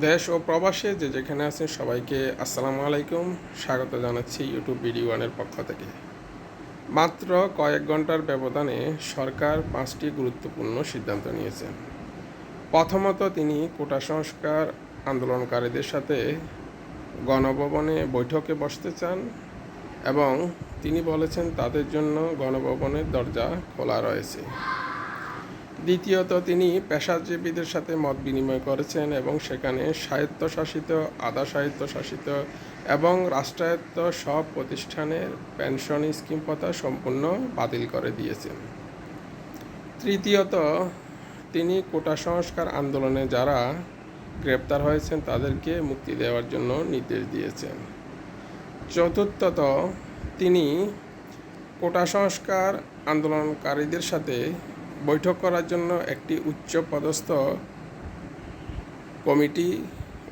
দেশ ও প্রবাসে যে যেখানে আছেন সবাইকে আসসালামু আলাইকুম। স্বাগত জানাচ্ছি ইউটিউব ভিডিও ওয়ানের পক্ষ থেকে। মাত্র কয়েক ঘণ্টার ব্যবধানে সরকার পাঁচটি গুরুত্বপূর্ণ সিদ্ধান্ত নিয়েছেন প্রথমত তিনি কোটা সংস্কার আন্দোলনকারীদের সাথে গণভবনে বৈঠকে বসতে চান এবং তিনি বলেছেন তাদের জন্য গণভবনের দরজা খোলা রয়েছে। দ্বিতীয়ত তিনি পেশাজীবীদের সাথে মত বিনিময় করেছেন এবং সেখানে স্বায়ত্তশাসিত, আধা স্বায়ত্তশাসিত এবং রাষ্ট্রায়ত্ত সব প্রতিষ্ঠানের পেনশন স্কিম প্রথা সম্পূর্ণ বাতিল করে দিয়েছেন। তৃতীয়ত, তিনি কোটা সংস্কার আন্দোলনে যারা গ্রেপ্তার হয়েছেন তাদেরকে মুক্তি দেওয়ার জন্য নির্দেশ দিয়েছেন। চতুর্থত, তিনি কোটা সংস্কার আন্দোলনকারীদের সাথে বৈঠক করার জন্য একটি উচ্চ পদস্থ কমিটি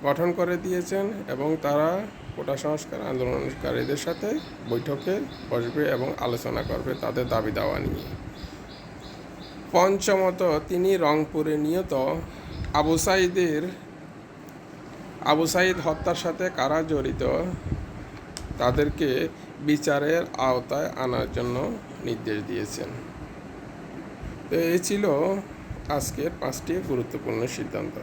গঠন করে দিয়েছেন এবং তারা কোটা সংস্কার আন্দোলনকারীদের সাথে বৈঠকে বসবে এবং আলোচনা করবে তাদের দাবি দাওয়া নিয়ে। পঞ্চমত, তিনি রংপুরে নিয়ত আবু সাইদের আবু সাইদ হত্যার সাথে কারা জড়িত? তাদেরকে বিচারের আওতায় আনার জন্য নির্দেশ দিয়েছেন। তো এই ছিল আজকের পাঁচটি গুরুত্বপূর্ণ সিদ্ধান্ত।